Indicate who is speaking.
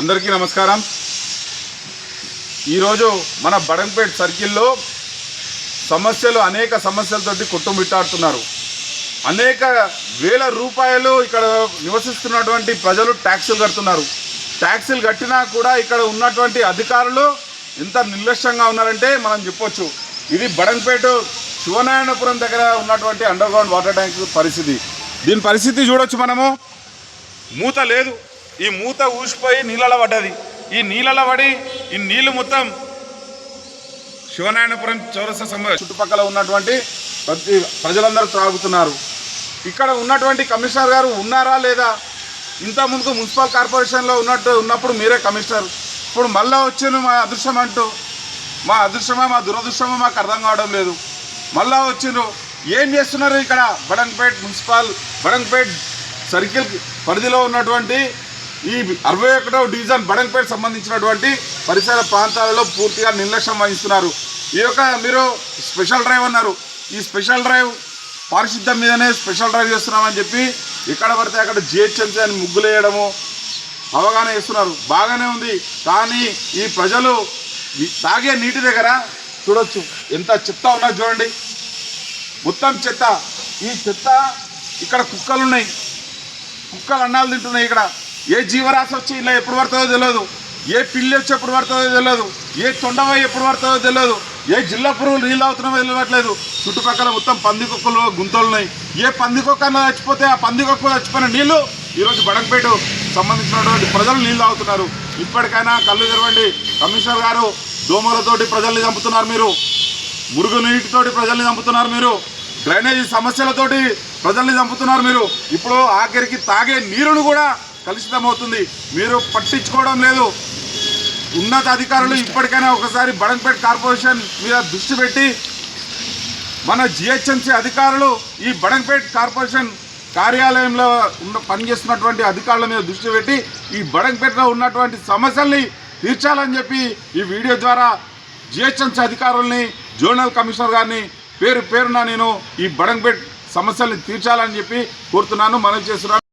Speaker 1: అందరికీ నమస్కారం. ఈరోజు మన బడంపేట్ సర్కిల్లో సమస్యలు అనేక సమస్యలతోటి కుట్టుమిట్టాడుతున్నారు అనేక వేల రూపాయలు ఇక్కడ నివసిస్తున్నటువంటి ప్రజలు ట్యాక్సులు కడుతున్నారు. ట్యాక్సులు కట్టినా కూడా ఇక్కడ ఉన్నటువంటి అధికారులు ఎంత నిర్లక్ష్యంగా ఉన్నారంటే మనం చెప్పొచ్చు. ఇది బడంపేట శివనారాయణపురం దగ్గర ఉన్నటువంటి అండర్ గ్రౌండ్ వాటర్ ట్యాంక్ పరిస్థితి. దీని పరిస్థితి చూడొచ్చు మనము. మూత లేదు. ఈ మూత ఊసిపోయి నీళ్ళలో పడ్డది. ఈ నీళ్ళలో పడి ఈ నీళ్ళు మొత్తం శివనారాయణపురం చౌరస్తా సమయ చుట్టుపక్కల ఉన్నటువంటి ప్రతి ప్రజలందరూ త్రాగుతున్నారు. ఇక్కడ ఉన్నటువంటి కమిషనర్ గారు ఉన్నారా లేదా? ఇంత ముందుకు మున్సిపల్ కార్పొరేషన్లో ఉన్నట్టు ఉన్నప్పుడు మీరే కమిషనర్. ఇప్పుడు మళ్ళా వచ్చాను మా అదృష్టం అంటూ. మా అదృష్టమా మా దురదృష్టమా మాకు అర్థం కావడం లేదు. మళ్ళా వచ్చిండ్రు. ఏం చేస్తున్నారు ఇక్కడ? బడంపేట్ మున్సిపల్ బడంపేట్ సర్కిల్ పరిధిలో ఉన్నటువంటి ఈ అరవై ఒకటో డివిజన్ బడంపేట్ సంబంధించినటువంటి పరిసర ప్రాంతాలలో పూర్తిగా నిర్లక్ష్యం వహిస్తున్నారు. ఈ యొక్క మీరు స్పెషల్ డ్రైవ్ అన్నారు. ఈ స్పెషల్ డ్రైవ్ పారిశుద్ధ్యం మీదనే స్పెషల్ డ్రైవ్ చేస్తున్నామని చెప్పి ఎక్కడ పడితే అక్కడ జిహెచ్ఎంసీ అని ముగ్గులు వేయడము అవగాహన చేస్తున్నారు. బాగానే ఉంది. కానీ ఈ ప్రజలు తాగే నీటి దగ్గర చూడొచ్చు. ఎంత చెత్త ఉన్నది చూడండి. మొత్తం చెత్త. ఈ చెత్త ఇక్కడ కుక్కలు ఉన్నాయి కుక్కలు అన్నాలు తింటున్నాయి ఇక్కడ. ఏ జీవరాశి వచ్చి ఇలా ఎప్పుడు పడుతుందో తెలియదు. ఏ పిల్లి వచ్చి ఎప్పుడు పడుతుందో తెలియదు. ఏ తొండవ ఎప్పుడు పడుతుందో తెలియదు. ఏ జిల్లా పురుగులు నీళ్ళు అవుతున్నామో తెలియట్లేదు. చుట్టుపక్కల మొత్తం పందికొక్కలు గుంతలు ఉన్నాయి. ఏ పందికొక్క అన్న చచ్చిపోతే ఆ పందికొక్క చచ్చిపోయిన నీళ్ళు ఈరోజు బడంపేట సంబంధించినటువంటి ప్రజలు నీళ్ళు తాగుతున్నారు. ఇప్పటికైనా కళ్ళు తెరవండి. కమిషనర్ గారు దోమలతోటి ప్రజల్ని చంపుతున్నారు మీరు మురుగు నీటితోటి ప్రజల్ని చంపుతున్నారు మీరు డ్రైనేజీ సమస్యలతోటి ప్రజల్ని చంపుతున్నారు మీరు. ఇప్పుడు ఆఖరికి తాగే నీరును కూడా కలుషితమవుతుంది. మీరు పట్టించుకోవడం లేదు. ఉన్నత అధికారులు ఇప్పటికైనా ఒకసారి బడంపేట్ కార్పొరేషన్ మీద దృష్టి పెట్టి మన జిహెచ్ఎంసీ అధికారులు ఈ బడంపేట్ కార్పొరేషన్ కార్యాలయంలో ఉన్న పనిచేస్తున్నటువంటి అధికారుల మీద దృష్టి పెట్టి ఈ బడంపేటలో ఉన్నటువంటి సమస్యల్ని తీర్చాలని చెప్పి ఈ వీడియో ద్వారా జిహెచ్ఎంసీ అధికారుల్ని జోనల్ కమిషనర్ గారిని పేరు పేరున నేను ఈ బడంపేట్ సమస్యల్ని తీర్చాలని చెప్పి కోరుతున్నాను మనం చేస్తున్నాను.